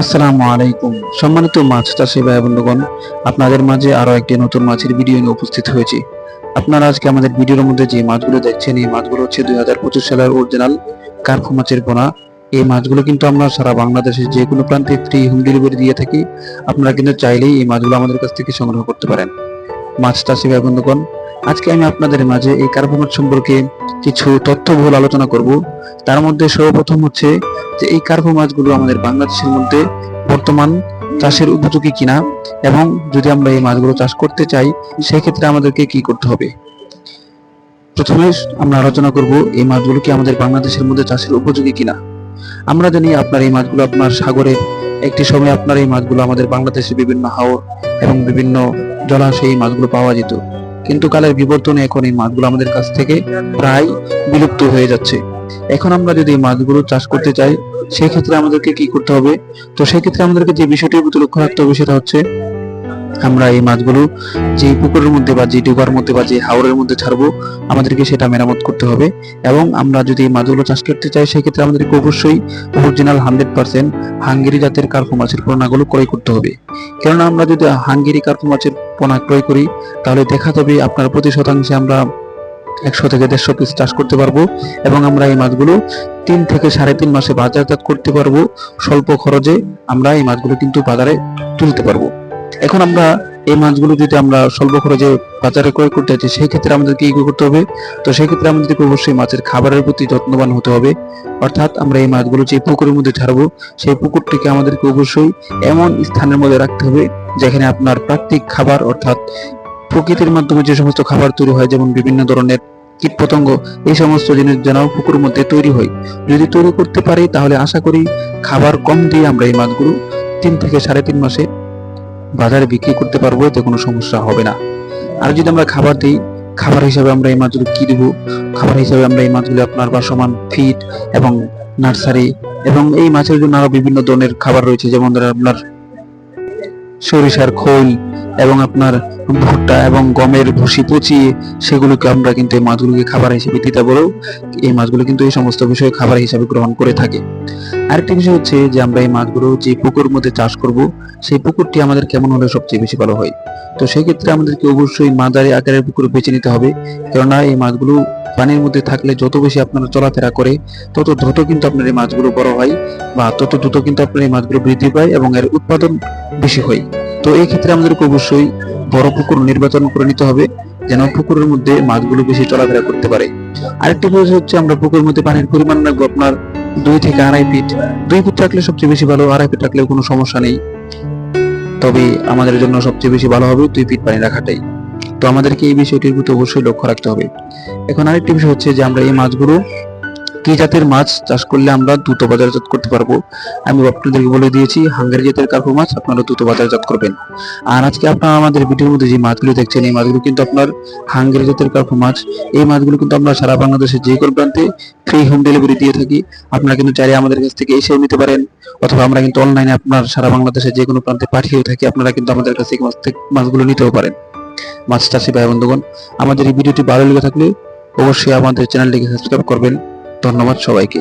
আসসালামু আলাইকুম। সম্মানিত মাছ চাষি ভাই বন্ধুগণ, আপনাদের মাঝে আরও একটি নতুন মাছের ভিডিও নিয়ে উপস্থিত হয়েছি। আপনারা আজকে আমাদের ভিডিওর মধ্যে যে মাছগুলো দেখছেন, এই মাছগুলো হচ্ছে দুই হাজার পঁচিশ সালের অরিজিনাল কার্ফু মাছের পোনা। এই মাছগুলো কিন্তু আমরা সারা বাংলাদেশের যে কোনো প্রান্তে ফ্রি হোম ডেলিভারি দিয়ে থাকি। আপনারা কিন্তু চাইলেই এই মাছগুলো আমাদের কাছ থেকে সংগ্রহ করতে পারেন। মাছ চাষি ভাই বন্ধুগণ আজকে আমি আপনাদের মাঝে এই মাছ সম্পর্কে কিছু তথ্যবহুল আলোচনা করব। তার মধ্যে সর্বপ্রথম হচ্ছে যে এই কার্গো মাছগুলো আমাদের বাংলাদেশের মধ্যে বর্তমান চাষের উপযোগী কিনা এবং যদি আমরা এই মাছগুলো চাষ করতে চাই, সেক্ষেত্রে আমাদেরকে কি করতে হবে? প্রথমে আমরা আলোচনা করব এই মাছগুলো কি আমাদের বাংলাদেশের মধ্যে চাষের উপযোগী কিনা। আমরা জানি আপনার এই মাছগুলো আপনার সাগরে, একটি সময় আপনার এই মাছগুলো আমাদের বাংলাদেশের বিভিন্ন হাওর এবং বিভিন্ন জলাশয়ে এই মাছগুলো পাওয়া যেত। কিন্তু কালের বিবর্তনে এখন এই মাছগুলো আমাদের কাছ থেকে প্রায় বিলুপ্ত হয়ে যাচ্ছে। এখন আমরা যদি এই মাছগুলো চাষ করতে চাই, সেক্ষেত্রে আমাদেরকে কি করতে হবে? তো সেক্ষেত্রে আমাদেরকে যে বিষয়টির প্রতি লক্ষ্য রাখতে হবে সেটা হচ্ছে আমরা এই মাছগুলো যে পুকুরের মধ্যে বা যে ডুবার মধ্যে বা যে হাওরের মধ্যে ছাড়বো, আমাদেরকে সেটা মেরামত করতে হবে। এবং আমরা যদি এই মাছগুলো চাষ করতে চাই, সেক্ষেত্রে আমাদেরকে অবশ্যই অরিজিনাল হান্ড্রেড পার্সেন্ট হাঙ্গেরি জাতের কার্পো মাছের পোনাগুলো ক্রয় করতে হবে। কেননা আমরা যদি হাঙ্গেরি কার্পো মাছের পোনা ক্রয় করি, তাহলে দেখা যাবে আপনার প্রতি শতাংশে আমরা একশো থেকে দেড়শো পিস চাষ করতে পারব এবং আমরা এই মাছগুলো তিন থেকে সাড়ে তিন মাসে বাজারজাত করতে পারব। স্বল্প খরচে আমরা এই মাছগুলো কিন্তু বাজারে তুলতে পারব। এখন আমরা এই মাছগুলো যদি আমরা স্বল্প খরচে বাজারে ক্রয় করতে চাই, সেই ক্ষেত্রে আমাদেরকে কি করতে হবে? তো সেই ক্ষেত্রে আমাদেরকে অবশ্যই মাছের খাবারের প্রতি যত্নবান হতে হবে। অর্থাৎ আমরা এই মাছগুলো যে পুকুরের মধ্যে ছাড়বো, সেই পুকুরটিকে আমাদেরকে অবশ্যই এমন স্থানের মধ্যে রাখতে হবে, যেখানে আপনার প্রাকৃতিক খাবার, অর্থাৎ প্রকৃতির মাধ্যমে যে সমস্ত খাবার তৈরি হয়, যেমন বিভিন্ন ধরনের কীট পতঙ্গ এই সমস্ত জিনিস যেন পুকুরের মধ্যে তৈরি হয়। যদি তৈরি করতে পারি, তাহলে আশা করি খাবার কম দিয়ে আমরা এই মাছগুলো তিন থেকে সাড়ে তিন মাসে বাজারে বিক্রি করতে পারব, এতে কোনো সমস্যা হবে না। আর যদি আমরা খাবার দিই, খাবার হিসাবে আমরা এই মাছগুলো কী দেবো? খাবার হিসাবে আমরা এই মাছগুলো আপনার বাসমান ফিড এবং নার্সারি এবং এই মাছের জন্য আরও বিভিন্ন ধরনের খাবার রয়েছে, যেমন ধরেন আপনার সরিষার খোল এবং আপনার ভুট্টা এবং গমের ভুসি পচিয়ে সেগুলোকে আমরা কিন্তু এই মাছগুলোকে খাবার হিসেবে দিতে বলেও এই মাছগুলো কিন্তু এই সমস্ত বিষয়ে খাবার হিসাবে গ্রহণ করে থাকে। আরেকটি বিষয় হচ্ছে যে আমরা এই মাছগুলো যে পুকুর মধ্যে চাষ করব, সেই পুকুরটি আমাদের কেমন হলে সবচেয়ে বেশি ভালো হয়? তো সেক্ষেত্রে আমাদেরকে অবশ্যই মাদারি আকারের পুকুর বেছে নিতে হবে। কেননা এই মাছগুলো পানির মধ্যে থাকলে যত বেশি আপনারা চলাফেরা করে, তত দ্রুত কিন্তু আপনার এই মাছগুলো বড় হয় বা তত দ্রুত কিন্তু আপনার এই মাছগুলো বৃদ্ধি পায় এবং এর উৎপাদন বেশি হয়। তো এই ক্ষেত্রে আমাদেরকে অবশ্যই বড় পুকুর নির্বাচন করে নিতে হবে, যেন পুকুরের মধ্যে মাছগুলো বেশি চলাফেরা করতে পারে। আরেকটি বিষয় হচ্ছে আমরা পুকুরের মধ্যে পানির পরিমাণ রাখব আপনার দুই থেকে আড়াই ফিট দুই ফিট থাকলে সবচেয়ে বেশি ভালো, আড়াই ফিট রাখলেও কোনো সমস্যা নেই। তবে আমাদের জন্য সবচেয়ে বেশি ভালো হবে দুই ফিট পানি রাখাটাই। তো আমাদেরকে এই বিষয়টির প্রতি অবশ্যই লক্ষ্য রাখতে হবে। এখন আরেকটি বিষয় হচ্ছে যে আমরা এই মাছগুলো কি জাতের মাছ চাষ করলে আমরা দ্রুত বাজারজাত করতে পারব? আমি আপনাদেরকে বলে দিয়েছি, হাঙ্গারি জাতের কার্পো মাছ আপনারা দ্রুত বাজারজাত করবেন। আর আজকে আপনারা আমাদের ভিডিওর মধ্যে যে মাছগুলো দেখছেন, এই মাছগুলো কিন্তু আপনার হাঙ্গারি জাতের কার্পো মাছ, এই মাছগুলো কিন্তু আমরা সারা বাংলাদেশের যে কোনো প্রান্তে ফ্রি হোম ডেলিভারি দিয়ে থাকি। আপনারা কিন্তু চাইলে আমাদের কাছ থেকে এসেও নিতে পারেন, অথবা আমরা কিন্তু অনলাইনে আপনার সারা বাংলাদেশের যে কোনো প্রান্তে পাঠিয়েও থাকি, আপনারা কিন্তু আমাদের কাছ থেকে মাছ থেকে মাছগুলো নিতেও পারেন। মাছ চাষি ভাই বন্ধুগণ, আমাদের এই ভিডিওটি ভালো লেগে থাকলে অবশ্যই আমাদের চ্যানেলটিকে সাবস্ক্রাইব করবেন। ধন্যবাদ সবাইকে।